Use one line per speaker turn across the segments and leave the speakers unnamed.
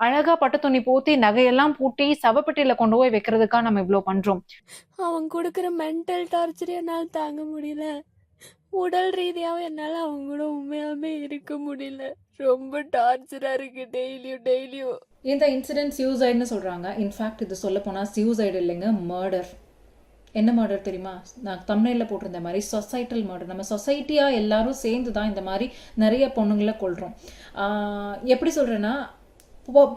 அழகா பட்டு துணி போத்தி நகையெல்லாம் பூட்டி சவப்பெட்டியில கொண்டு போய் வைக்கிறதுக்கா நம்ம இவ்ளோ பண்றோம்.
அவன் கொடுக்குற மென்டல் டார்ச்சர் என்னால் தாங்க முடியல. உடல் ரீதியாகவும் என்னால் அவங்க கூட உண்மையாலுமே இருக்க முடியல. ரொம்ப டார்ச்சராக இருக்கு டெய்லியும் டெய்லியும்
இந்த இன்சிடென்ட் சியூசைடுன்னு சொல்கிறாங்க இன்ஃபேக்ட் இது சொல்ல போனால் சியூசைடு இல்லைங்க மர்டர் என்ன மர்டர் தெரியுமா? நான் தமிழில் போட்டிருந்த மாதிரி சொசைட்டல் மர்டர் நம்ம சொசைட்டியாக எல்லாரும் சேர்ந்து தான் இந்த மாதிரி நிறைய பொண்ணுங்களை கொள்கிறோம் எப்படி சொல்கிறேன்னா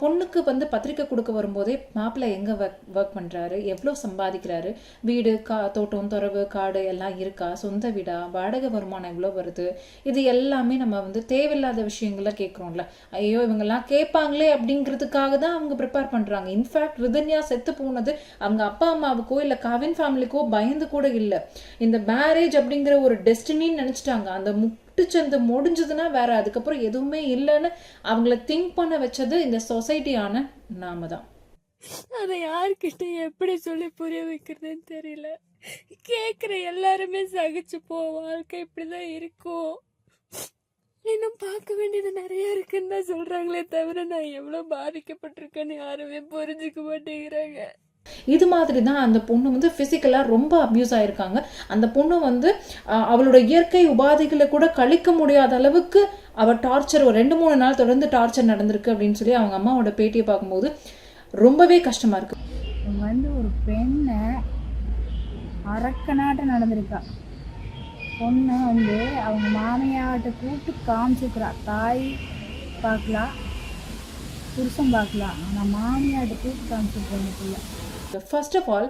பொண்ணுக்கு வந்து பத்திரிக்கை கொடுக்க வரும்போதே மாப்பிள்ளை எங்கே ஒர்க் ஒர்க் பண்ணுறாரு எவ்வளோ சம்பாதிக்கிறாரு? வீடு கா தோட்டம் துறவு காடு எல்லாம் இருக்கா? சொந்த வீடா? வாடகை வருமானம் எவ்வளோ வருது? இது எல்லாமே நம்ம வந்து தேவையில்லாத விஷயங்களை கேட்குறோம்ல. ஐயோ இவங்கெல்லாம் கேட்பாங்களே அப்படிங்கிறதுக்காக தான் அவங்க ப்ரிப்பேர் பண்ணுறாங்க இன்ஃபேக்ட் ரிதன்யா செத்து போனது அவங்க அப்பா அம்மாவுக்கோ இல்லை கவின் ஃபேமிலிக்கோ பயந்து கூட இல்லை. இந்த மேரேஜ் அப்படிங்கிற ஒரு டெஸ்டினின்னு நினச்சிட்டாங்க. அந்த முட்டுச்சந்து முடிஞ்சதுன்னா வேற அதுக்கப்புறம் எதுவுமே இல்லைன்னு அவங்கள திங்க் பண்ண வச்சது இந்த சொசைட்டியான நாம தான்
அதை யார்கிட்ட எப்படி சொல்லி புரிய வைக்கிறதுன்னு தெரியல. கேட்குற எல்லாருமே சகிச்சு போ வாழ்க்கை இப்படிதான் இருக்கும். இன்னும் பார்க்க வேண்டியது நிறைய இருக்குன்னு தான் சொல்றாங்களே தவிர நான் எவ்வளோ பாதிக்கப்பட்டிருக்கேன்னு யாருமே புரிஞ்சுக்க மாட்டேங்கிறாங்க.
இது மாதிரி தான் அந்த பொண்ணு வந்து ஃபிசிக்கலாக ரொம்ப அப்யூஸ் ஆகிருக்காங்க அந்த பொண்ணு வந்து அவளோட இயற்கை உபாதைகளை கூட கழிக்க முடியாத அளவுக்கு அவள் டார்ச்சர் ஒரு ரெண்டு மூணு நாள் தொடர்ந்து டார்ச்சர் நடந்திருக்கு அப்படின்னு சொல்லி அவங்க அம்மாவோட பேட்டியை பார்க்கும்போது ரொம்பவே கஷ்டமாக இருக்கு.
வந்து ஒரு பெண்ணை அரக்கனாட்டம் நடந்திருக்கா. பொண்ணை வந்து அவங்க மாமியாட்ட கூப்பிட்டு காமிச்சிருக்கிறா. தாய் பார்க்கலாம் புருஷன் பார்க்கலாம். ஆனால் மாமியாட்ட கூப்பிட்டு காமிச்சிருக்கோம் பிள்ளை.
ஃபர்ஸ்ட் ஆஃப் ஆல்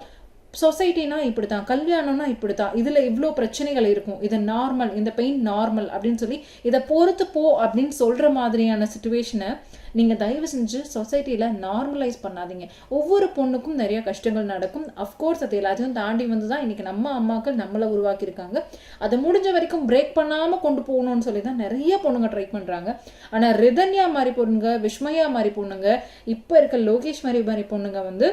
சொசைட்டினா இப்படி தான் கல்யாணம்னா இப்படி தான் இதில் இவ்வளோ பிரச்சனைகள் இருக்கும். இது நார்மல் இந்த பெயின் நார்மல் அப்படின்னு சொல்லி இதை பொறுத்து போ அப்படின்னு சொல்கிற மாதிரியான சுச்சுவேஷனை நீங்கள் தயவு செஞ்சு சொசைட்டியில் நார்மலைஸ் பண்ணாதீங்க. ஒவ்வொரு பொண்ணுக்கும் நிறைய கஷ்டங்கள் நடக்கும். அஃப்கோர்ஸ் அது எல்லாத்தையும் தாண்டி வந்து தான் இன்றைக்கி நம்ம அம்மாக்கள் நம்மளை உருவாக்கியிருக்காங்க. அதை முடிஞ்ச வரைக்கும் பிரேக் பண்ணாமல் கொண்டு போகணும்னு சொல்லி தான் நிறைய பொண்ணுங்க ட்ரை பண்ணுறாங்க ஆனால் ரிதன்யா மாதிரி பொண்ணுங்க விஸ்மயா மாதிரி பொண்ணுங்க இப்போ இருக்க லோகேஷ் மாதிரி மாதிரி பொண்ணுங்க வந்து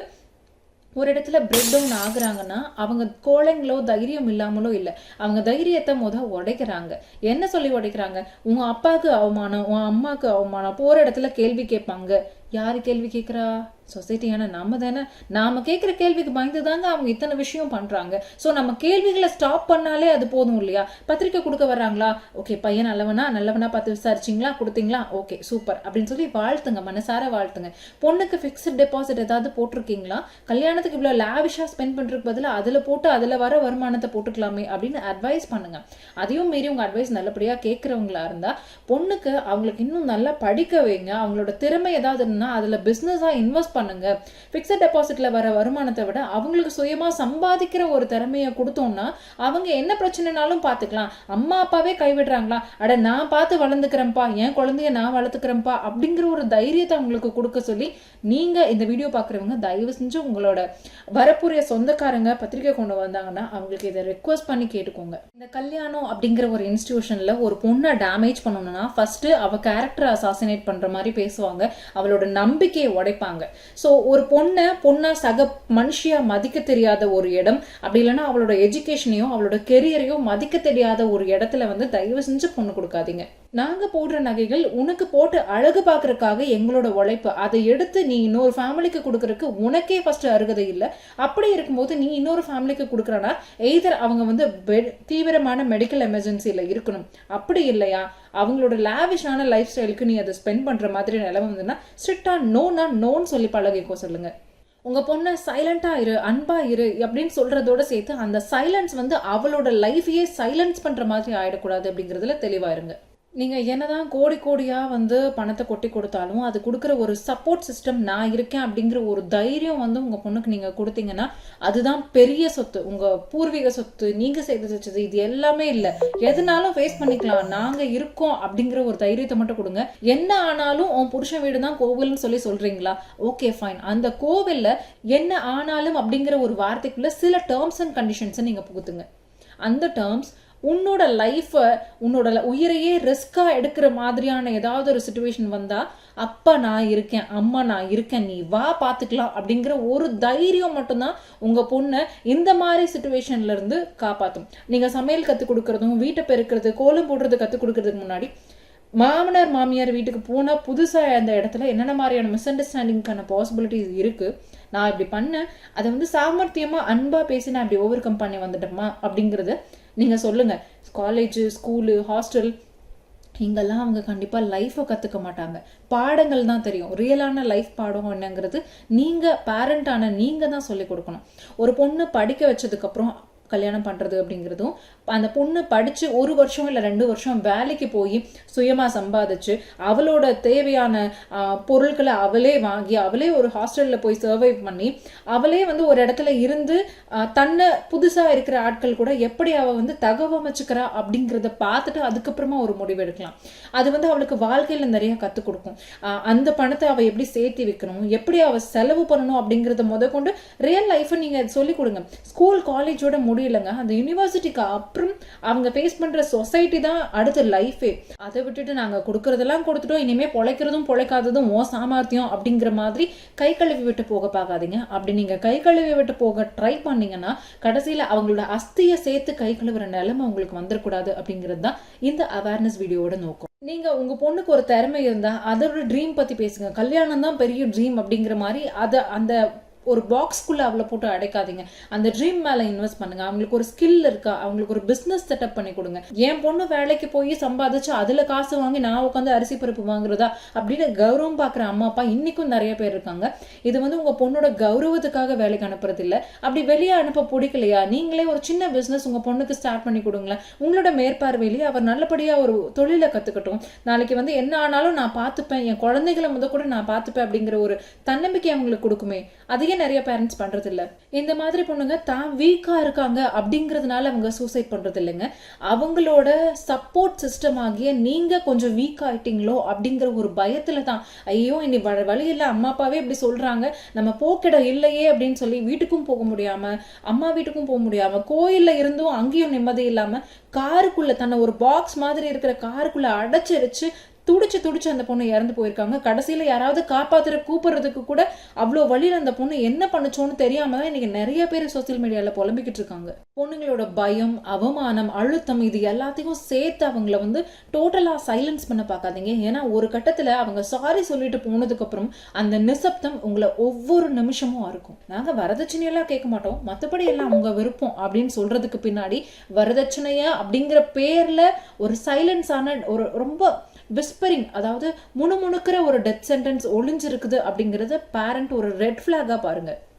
ஒரு இடத்துல பிரேக் டவுன் ஆகுறாங்கன்னா அவங்க கோழைங்களோ தைரியம் இல்லாமலோ இல்லை. அவங்க தைரியத்தை முத உடைக்கிறாங்க. என்ன சொல்லி உடைக்கிறாங்க? உங்க அப்பாவுக்கு அவமானம் உன் அம்மாவுக்கு அவமானம் போற இடத்துல கேள்வி கேட்பாங்க. யார் கேள்வி கேட்குறா சொசைட்டியான நாம தானே. நாம கேட்குற கேள்விக்கு பயந்து தாங்க அவங்க இத்தனை விஷயம் பண்ணுறாங்க ஸோ நம்ம கேள்விகளை ஸ்டாப் பண்ணாலே அது போதும் இல்லையா? பத்திரிக்கை கொடுக்க வர்றாங்களா? ஓகே பையன் நல்லவனா? நல்லவனா பார்த்து விசாரிச்சிங்களா? கொடுத்தீங்களா? ஓகே சூப்பர் அப்படின்னு சொல்லி வாழ்த்துங்க மனசார வாழ்த்துங்க. பொண்ணுக்கு ஃபிக்ஸ்ட் டெபாசிட் ஏதாவது போட்டிருக்கீங்களா? கல்யாணத்துக்கு இவ்வளோ லேவிஷாக ஸ்பெண்ட் பண்ணுறதுக்கு பதிலாக அதில் போட்டு அதில் வர வருமானத்தை போட்டுக்கலாமே அப்படின்னு அட்வைஸ் பண்ணுங்க. அதையும் மீறி உங்கள் அட்வைஸ் நல்லபடியாக கேட்குறவங்களா இருந்தால் பொண்ணுக்கு அவங்களுக்கு இன்னும் நல்லா படிக்க வைங்க. அவங்களோட திறமை ஏதாவது இருந்தால் அதில் பிஸ்னஸாக இன்வெஸ்ட் பண்ணுங்க. ஃபிக்ஸட் டெபாசிட்டில் வர வருமானத்தை விட அவங்களுக்கு சுயமாக சம்பாதிக்கிற ஒரு திறமையை கொடுத்தோம்னா அவங்க என்ன பிரச்சனைனாலும் பார்த்துக்கலாம் அம்மா அப்பாவே கைவிடுறாங்களா? அட நான் பார்த்து வளர்ந்துக்கிறேன்ப்பா. என் குழந்தைய நான் வளர்த்துக்கிறேன்ப்பா அப்படிங்கிற ஒரு தைரியத்தை அவங்களுக்கு கொடுக்க சொல்லி நீங்கள் இந்த வீடியோ பார்க்குறவங்க தயவு செஞ்சு உங்களோட வரப்புரிய சொந்தக்காரங்க பத்திரிக்கை கொண்டு வந்தாங்கன்னா அவங்களுக்கு இதை ரெக்வஸ்ட் பண்ணி கேட்டுக்கோங்க. இந்த கல்யாணம் அப்படிங்கிற ஒரு இன்ஸ்டிடியூஷனில் ஒரு பொண்ணை டேமேஜ் பண்ணணும்னா ஃபர்ஸ்ட் அவ கேரக்டர் அசாசினேட் பண்ணுற மாதிரி பேசுவாங்க. அவளோட நம்பிக்கையை உடைப்பாங்க. ஸோ ஒரு பொண்ணை பொண்ணா சக மனுஷியா மதிக்க தெரியாத ஒரு இடம் அப்படி இல்லைன்னா அவளோட எஜுகேஷனையோ அவளோட கெரியரையோ மதிக்க தெரியாத ஒரு இடத்துல வந்து தயவு செஞ்சு பொண்ணு கொடுக்காதீங்க. நாங்க போடுற நகைகள் உனக்கு போட்டு அழகு பார்க்கறதுக்காக எங்களோட உழைப்பு. அதை எடுத்து நீ இன்னொரு ஃபேமிலிக்கு கொடுக்கறதுக்கு உனக்கே ஃபர்ஸ்ட் அருகதை இல்லை. அப்படி இருக்கும்போது நீ இன்னொரு ஃபேமிலிக்கு கொடுக்குறனா எய்தர் அவங்க வந்து தீவிரமான மெடிக்கல் எமர்ஜென்சியில் இருக்கணும். அப்படி இல்லையா? அவங்களோட லேவிஷான லைஃப் ஸ்டைலுக்கு நீ அதை ஸ்பெண்ட் பண்ற மாதிரி நிலவு வந்ததுன்னா ஸ்ட்ரிக்டா நோனா நோன்னு சொல்லி பழகிக்கோ சொல்லுங்க. உங்க பொண்ணை சைலண்டா இரு அன்பா இரு அப்படின்னு சொல்றதோட சேர்த்து அந்த சைலன்ஸ் வந்து அவளோட லைஃபையே சைலன்ஸ் பண்ற மாதிரி ஆயிடக்கூடாது அப்படிங்கிறதுல தெளிவா இருங்க. நீங்கள் என்னதான் கோடி கோடியா வந்து பணத்தை கொட்டி கொடுத்தாலும் அது கொடுக்குற ஒரு சப்போர்ட் சிஸ்டம் நான் இருக்கேன் அப்படிங்கிற ஒரு தைரியம் வந்து உங்கள் பொண்ணுக்கு நீங்க கொடுத்தீங்கன்னா அதுதான் பெரிய சொத்து. உங்க பூர்வீக சொத்து நீங்க செய்து வச்சது இது எல்லாமே இல்லை. எதுனாலும் ஃபேஸ் பண்ணிக்கலாம். நாங்க இருக்கோம் அப்படிங்கிற ஒரு தைரியத்தை மட்டும் கொடுங்க. என்ன ஆனாலும் உன் புருஷ வீடு தான் கோவில்னு சொல்லி சொல்றீங்களா? ஓகே ஃபைன் அந்த கோவில்ல என்ன ஆனாலும் அப்படிங்கிற ஒரு வார்த்தைக்குள்ள சில டேர்ம்ஸ் அண்ட் கண்டிஷன்ஸை நீங்க புகுத்துங்க. அந்த டேர்ம்ஸ் உன்னோட லைஃப்பை உன்னோட ல- உயிரையே ரிஸ்க்காக எடுக்கிற மாதிரியான ஏதாவது ஒரு சுச்சுவேஷன் வந்தால் அப்பா நான் இருக்கேன் அம்மா நான் இருக்கேன் நீ வா பார்த்துக்கலாம் அப்படிங்கிற ஒரு தைரியம் மட்டும்தான் உங்கள் பொண்ணை இந்த மாதிரி சுச்சுவேஷன்ல இருந்து காப்பாற்றும் நீங்கள் சமையல் கற்றுக் கொடுக்குறதும் வீட்டை பெருக்கிறது கோலம் போடுறது கற்றுக் கொடுக்கறதுக்கு முன்னாடி மாமனார் மாமியார் வீட்டுக்கு போனால் புதுசாக அந்த இடத்துல என்னென்ன மாதிரியான மிஸ் அண்டர்ஸ்டாண்டிங்க்கான பாசிபிலிட்டிஸ் இருக்குது நான் இப்படி பண்ணேன் அதை வந்து சாமர்த்தியமாக அன்பாக பேசி நான் இப்படி ஓவர் கம் பண்ணி வந்துட்டோமா அப்படிங்கிறத நீங்கள் சொல்லுங்கள் காலேஜு ஸ்கூலு ஹாஸ்டல் இங்கெல்லாம் அவங்க கண்டிப்பாக லைஃப்பை கற்றுக்க மாட்டாங்க. பாடங்கள் தான் தெரியும். ரியலான லைஃப் பாடம் என்னங்கிறது நீங்கள் பேரண்டான நீங்கள் தான் சொல்லிக் கொடுக்கணும். ஒரு பொண்ணு படிக்க வச்சதுக்கப்புறம் கல்யாணம் பண்ணுறது அப்படிங்கிறதும் அந்த பொண்ணு படித்து ஒரு வருஷம் இல்லை ரெண்டு வருஷம் வேலைக்கு போய் சுயமாக சம்பாதிச்சு அவளோட தேவையான பொருட்களை அவளே வாங்கி அவளே ஒரு ஹாஸ்டலில் போய் சர்வைவ் பண்ணி அவளே வந்து ஒரு இடத்துல இருந்து தன்னை புதுசாக இருக்கிற ஆட்கள் கூட எப்படி அவள் வந்து தகவமைச்சுக்கிறா அப்படிங்கிறத பார்த்துட்டு அதுக்கப்புறமா ஒரு முடிவு எடுக்கலாம். அது வந்து அவளுக்கு வாழ்க்கையில் நிறைய கற்றுக் கொடுக்கும். அந்த பணத்தை அவள் எப்படி சேர்த்து வைக்கணும்? எப்படி அவள் செலவு பண்ணணும் அப்படிங்கிறத முத கொண்டு ரியல் லைஃப்பை நீங்கள் சொல்லிக் கொடுங்க. ஸ்கூல் காலேஜோட முடியலங்க. அந்த யூனிவர்சிட்டிக்கு அப்புறம் அவங்க ஃபேஸ் பண்ணுற சொசைட்டி தான் அடுத்த லைஃபே அதை விட்டுட்டு நாங்கள் கொடுக்கறதெல்லாம் கொடுத்துட்டோம். இனிமேல் பொழைக்கிறதும் பொழைக்காததும் ஓ சாமர்த்தியம் அப்படிங்கிற மாதிரி கை கழுவி விட்டு போக பார்க்காதீங்க. அப்படி நீங்கள் கை கழுவி விட்டு போக ட்ரை பண்ணீங்கன்னா கடைசியில் அவங்களோட அஸ்தியை சேர்த்து கை கழுவுற நிலைமை உங்களுக்கு வந்துடக்கூடாது அப்படிங்கிறது தான் இந்த அவேர்னஸ் வீடியோவோட நோக்கம். நீங்க உங்க பொண்ணுக்கு ஒரு திறமை இருந்தா அதோட ட்ரீம் பத்தி பேசுங்க. கல்யாணம் தான் பெரிய ட்ரீம் அப்படிங்கிற மாதிரி அதை அந்த ஒரு பாக்ஸ்க்குள்ள அவளை போட்டு அடைக்காதீங்க. அந்த ட்ரீம் மேலே இன்வெஸ்ட் பண்ணுங்க. அவங்களுக்கு ஒரு ஸ்கில் இருக்கா? அவங்களுக்கு ஒரு பிஸ்னஸ் செட்டப் பண்ணி கொடுங்க. என் பொண்ணு வேலைக்கு போய் சம்பாதிச்சு அதில் காசு வாங்கி நான் உட்காந்து அரிசி பருப்பு வாங்குறதா? அப்படின்னு கௌரவம் பார்க்குற அம்மா அப்பா இன்னைக்கும் நிறைய பேர் இருக்காங்க. இது வந்து உங்கள் பொண்ணோட கௌரவத்துக்காக வேலைக்கு அனுப்புறது இல்லை அப்படி வெளியே அனுப்ப பிடிக்கலையா? நீங்களே ஒரு சின்ன பிஸ்னஸ் உங்கள் பொண்ணுக்கு ஸ்டார்ட் பண்ணி கொடுங்களேன். உங்களோட மேற்பார்வையிலேயே அவர் நல்லபடியாக ஒரு தொழிலை கற்றுக்கட்டும் நாளைக்கு வந்து என்ன ஆனாலும் நான் பார்த்துப்பேன். என் குழந்தைகளை முத கூட நான் பார்த்துப்பேன் அப்படிங்கிற ஒரு தன்னம்பிக்கை அவங்களுக்கு கொடுக்குமே. அதையே நிறைய பேரண்ட்ஸ் பண்றது இல்ல இந்த மாதிரி பொண்ணுங்க தான் வீக்கா இருக்காங்க அப்படிங்கிறதுனால அவங்க சூசைட் பண்றது இல்லைங்க அவங்களோட சப்போர்ட் சிஸ்டம் ஆகிய நீங்க கொஞ்சம் வீக் ஆயிட்டீங்களோ அப்படிங்கிற ஒரு பயத்துல தான். ஐயோ இனி வழி இல்லை அம்மா அப்பாவே இப்படி சொல்றாங்க. நம்ம போக்கிடம் இல்லையே அப்படின்னு சொல்லி வீட்டுக்கும் போக முடியாம அம்மா வீட்டுக்கும் போக முடியாம கோயில்ல இருந்தும் அங்கேயும் நிம்மதி இல்லாம காருக்குள்ள தன்னை ஒரு பாக்ஸ் மாதிரி இருக்கிற காருக்குள்ள அடைச்சு துடிச்சு துடிச்சு அந்த பொண்ணு இறந்து போயிருக்காங்க. கடைசியில் யாராவது காப்பாத்துற கூப்பிடுறதுக்கு கூட அவ்வளோ வழியில அந்த பொண்ணு என்ன பண்ணுச்சோன்னு தெரியாம தான் இன்னைக்கு நிறைய பேர் சோசியல் மீடியாவில் புலம்பிக்கிட்டு இருக்காங்க. பொண்ணுங்களோட பயம் அவமானம் அழுத்தம் இது எல்லாத்தையும் சேர்த்து அவங்கள வந்து டோட்டலாக சைலன்ஸ் பண்ண பார்க்காதீங்க. ஏன்னா ஒரு கட்டத்தில் அவங்க சாரி சொல்லிட்டு போனதுக்கப்புறம் அந்த நிசப்தம் உங்களை ஒவ்வொரு நிமிஷமும் இருக்கும் நாங்கள் வரதட்சணையெல்லாம் கேட்க மாட்டோம். மற்றபடி எல்லாம் அவங்க விருப்பம் அப்படின்னு சொல்கிறதுக்கு பின்னாடி வரதட்சணையா அப்படிங்கிற பேரில் ஒரு சைலன்ஸான ஒரு ரொம்ப விஸ்பரிங் அதாவது முணுமுணுக்கிற ஒரு டெத் சென்டென்ஸ் ஒளிஞ்சிருக்குது அப்படிங்கிறத பேரண்ட் ஒரு ரெட் ஃப்ளாகாக பாருங்கள்